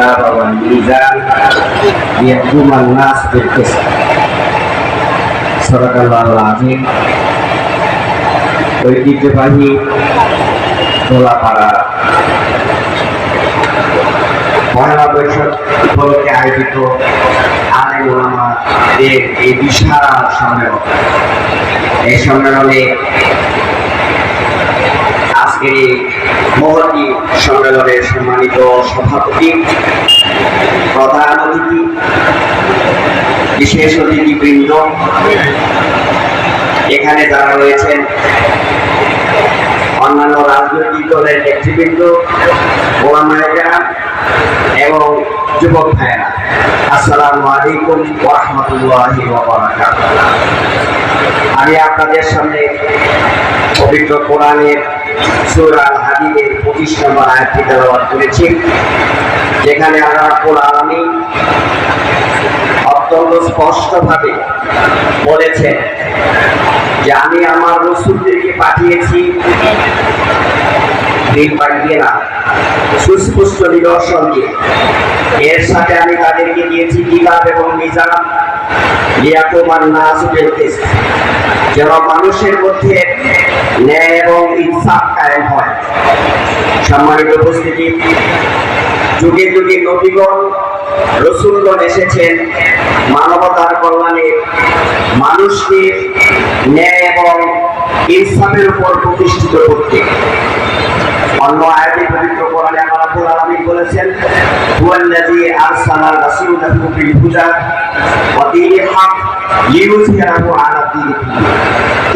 الكتاب والميزان ليقوم الناس بالقسط صدق الله العظيم ঐতিহ্যবাহী তোলাপাড়া পয়লা বৈশাখ উপলক্ষে আয়োজিত আলেম ওলামাদের এই বিশাল সম্মেলন এই সম্মেলনে আজকের এই মহতি সম্মেলনের সম্মানিত সভাপতি, প্রধান অতিথি, বিশেষ অতিথিবৃন্দ, এখানে যারা রয়েছেন, অন্যান্য রাজনৈতিক দলের নেতৃবৃন্দ ওলামায়েরা এবং যুবক ভাইয়েরা। আসসালামু আলাইকুম ওরহমতুল্লাহি আমি আপনাদের সামনে পবিত্র কোরআনের সূরা আল হাদিদের পঁচিশ নম্বর আয়াতটি তেলাওয়াত করেছি যেখানে আল্লাহ রাব্বুল অত্যন্ত স্পষ্টভাবে বলেছেন যে, আমি আমার রসুলদেরকে পাঠিয়েছি দিন পাঠিয়ে না এর সাথে আমি তাদেরকে দিয়েছি কিতাব এবং নিজাম। লিয়াকুমান নাস যেন মানুষের মধ্যে ন্যায় এবং ইনসাফ কায়েম হয়। সম্মানিত উপস্থিতি, যুগে যুগে নবীগণ, রসুলগণ এসেছেন মানবতার কল্যাণে। মানুষকে ন্যায় এবং ইনসাফের উপর প্রতিষ্ঠিত করতে। অন্য আয়াতে পবিত্র কোরআনে আল্লাহ রাব্বুল আলামিন বলেছেন, হুয়াল্লাযী আরসালা রাসূলাহু বিল হুদা ওয়া দীনিল হক লিইয়ুযহিরাহু আলা দীনি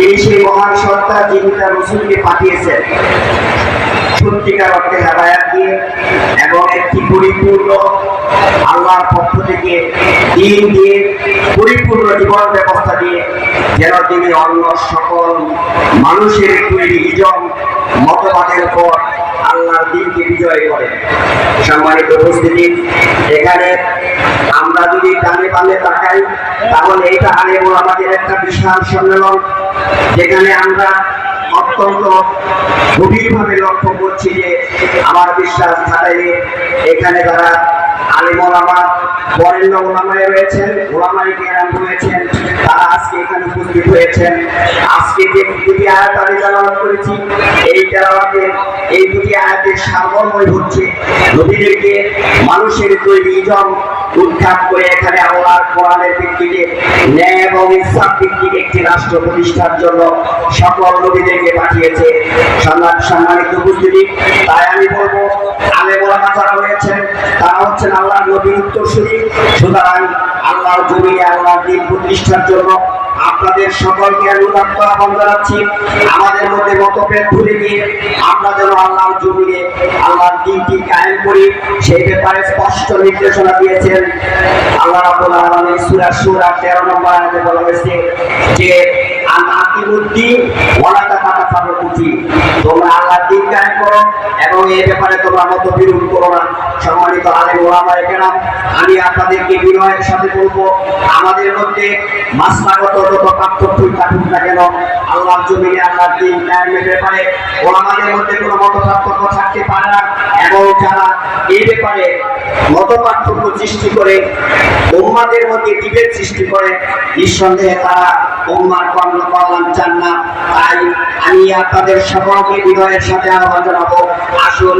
তিনি সেই মহান সত্তা যিনি তার রাসূলকে পাঠিয়েছেন। সত্যিকার অর্থে হেদায়াত দিয়ে এবং একটি পরিপূর্ণ আল্লাহর পক্ষ থেকে দিন দিয়ে পরিপূর্ণ জীবন ব্যবস্থা দিয়ে যেন তিনি অন্য সকল মানুষের তৈরি ইজম মতবাদের পর আল্লাহর দিনকে বিজয় করেন। সম্মানিত উপস্থিতি, এখানে আমরা যদি ডানে বামে তাকাই তাহলে এটা আলেম আমাদের একটা বিশাল সম্মেলন, যেখানে আমরা অত্যন্ত গভীরভাবে লক্ষ্য করছি যে আমার বিশ্বাস খাটাইলে এখানে যারা আলিম ওলামা, বরেণ্য ওলামায় রয়েছেন, ওলামাই কেরাম রয়েছেন, তারা আজকে এখানে উপস্থিত হয়েছেন। আজকে যে দুটি আয়াত আমি তেলাওয়াত করেছি, এই তেলাওয়াতে এই দুটি আয়াতের সারমর্মই হচ্ছে নবীদেরকে মানুষের তৈরি ইজম উৎখাত করে এখানে আল্লাহর কোরআনের ভিত্তিতে ন্যায় এবং ইসলাম ভিত্তিক একটি রাষ্ট্র প্রতিষ্ঠার জন্য সকল নবীদেরকে পাঠিয়েছে। সম্মান সম্মানিত উপস্থিতি, তাই আমি বলব আলে বলা যারা রয়েছেন, তারা হচ্ছেন আল্লাহর নবীর উত্তরসূরি সুতরাং আল্লাহর জমিনে আল্লাহর দিন প্রতিষ্ঠার জন্য আপনাদের সকলকে আমি উদাত্ত আহ্বান জানাচ্ছি আমাদের মধ্যে মতভেদ ভুলে গিয়ে আমরা যেন আল্লাহর জমিনে আল্লাহর দিনটি কায়েম করি, সেই ব্যাপারে স্পষ্ট নির্দেশনা দিয়েছেন। আল্লাহ রাব্বুল আলামিন সূরা সূরা 13 নম্বর আয়াতে বলা হয়েছে যে তাতাফাররাকুফি তোমরা এবং এই ব্যাপারে তোমরা মতবিরোধ করো না। সম্মানিত আলেম ওলামায়ে কেরাম, আমি আপনাদেরকে বিনয়ের সাথে বলব, আমাদের মধ্যে মাসলাগত যত পার্থক্যই থাকুক না কেন, আল্লাহর জমিনে আল্লাহর দিন কায়েমের ব্যাপারে ওলামাদের মধ্যে কোনো মত পার্থক্য থাকতে পারে না। এবং যারা এই ব্যাপারে মত পার্থক্য সৃষ্টি করে, উম্মাদের মধ্যে বিভেদ সৃষ্টি করে, নিঃসন্দেহে তারা উম্মার কর্ম কল্যাণ চান না তাই আমি আপনাদের সকলকে বিনয়ের সাথে আহ্বান জানাব। আসুন,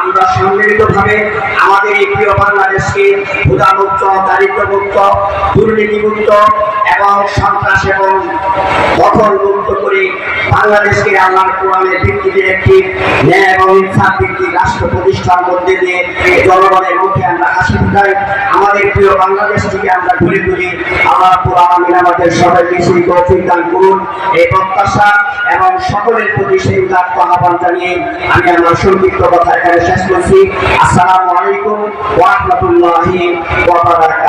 আমরা সম্মিলিতভাবে আমাদের এই দারিদ্রমুক্ত দুর্নীতিমুক্ত এবং সন্ত্রাস এবং দখল মুক্ত করে বাংলাদেশকে আল্লাহর কোরআনের ভিত্তিতে একটি ন্যায় এবং ইনসাফ ভিত্তিক রাষ্ট্র প্রতিষ্ঠার মধ্যে দিয়ে জনগণের মুখে আমরা হাসি ফুটাই। আমাদের প্রিয় বাংলাদেশটিকে আমরা ঘুরে ঘুরি আল্লাহ আমিন আমাদের সবাইকে সেই তৌফিক দান করুন, এই প্রত্যাশা এবং সকলের প্রতি সেই উদাত্ত আহ্বান জানিয়ে আমি আমার সংক্ষিপ্ত কথা এখানে শেষ করছি। আসসালামু আলাইকুম ওয়া রাহমাতুল্লাহি ওয়া বারাকাতুহু।